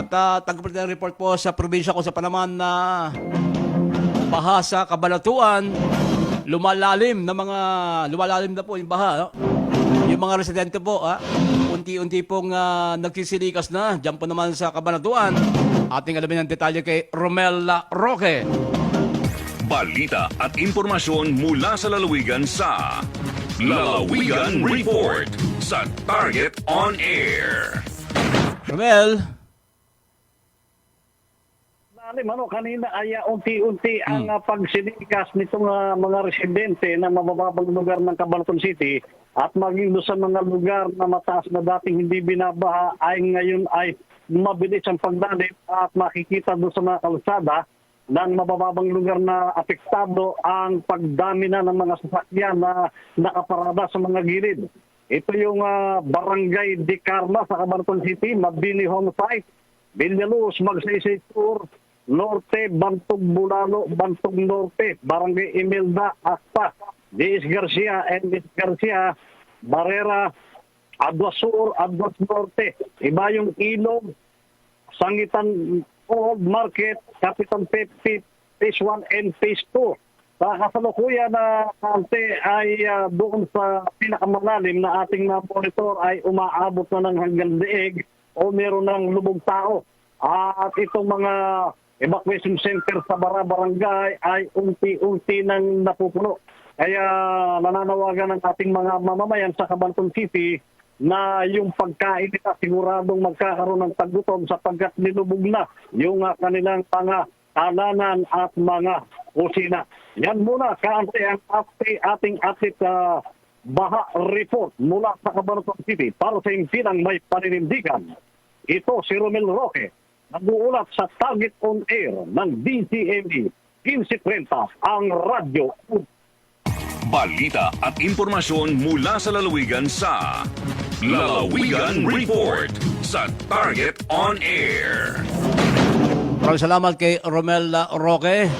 At uh, tagapit ng report po sa probinsya ko sa Panaman na baha sa Kabalatuan, lumalalim na mga lumalalim na po yung baha. No? Yung mga residente po, ha, unti-unti pong ah, nagsisilikas na. Diyan po naman sa Kabalatuan. Ating alamin ang detalye kay Romel Roque. Balita at impormasyon mula sa lalawigan sa Lalawigan Report sa Target On Air. Romel, Alim, ano, kanina ay uh, unti-unti ang Hmm. uh, pagsinikas nitong uh, mga residente na mabababang lugar ng Cabalton City at maging doon sa mga lugar na mataas na dating hindi binabaha ay ngayon ay mabilis ang pagdalip at makikita doon sa mga kalsada ng mabababang lugar na apektado ang pagdami na ng mga sasakyan na nakaparada sa mga gilid. Ito yung ah, Barangay Di Carla sa Cabalton City, Mabini Home Site, Villaluz, Magsaysay Sur, Norte, Bantog Bulalo, Bantog Norte, Barangay Imelda, Aspa, D.S. Garcia, N.S. Garcia, Barrera, Aguas Sur, Aguas Norte. Iba yung Ilog, Sangitan Old Market, Capital Pepsi, Phase 1 and Phase 2. Sa kasalukuyan na kante ay ah, doon sa pinakamalalim na ating na-monitor ay umaabot na ng hanggang leeg o meron ng lubog tao. At itong mga evacuation center sa Bara Barangay ay unti-unti nang napupuno. Kaya nananawagan ng ating mga mamamayan sa Cabanton City na yung pagkain nila siguradong magkakaroon ng tagutom sapagkat nilubog na yung ah, kanilang mga talanan at mga kusina. Yan muna, kaante ang ate, ating atit ah, baha report mula sa Cabanton City para sa impinang may paninindigan. Ito si Romel Roque, nag-uulat sa Target on Air ng DCME 1530 ang radyo Balita at impormasyon mula sa lalawigan sa Lalawigan Report sa Target On Air. maraming salamat kay Romel Roque.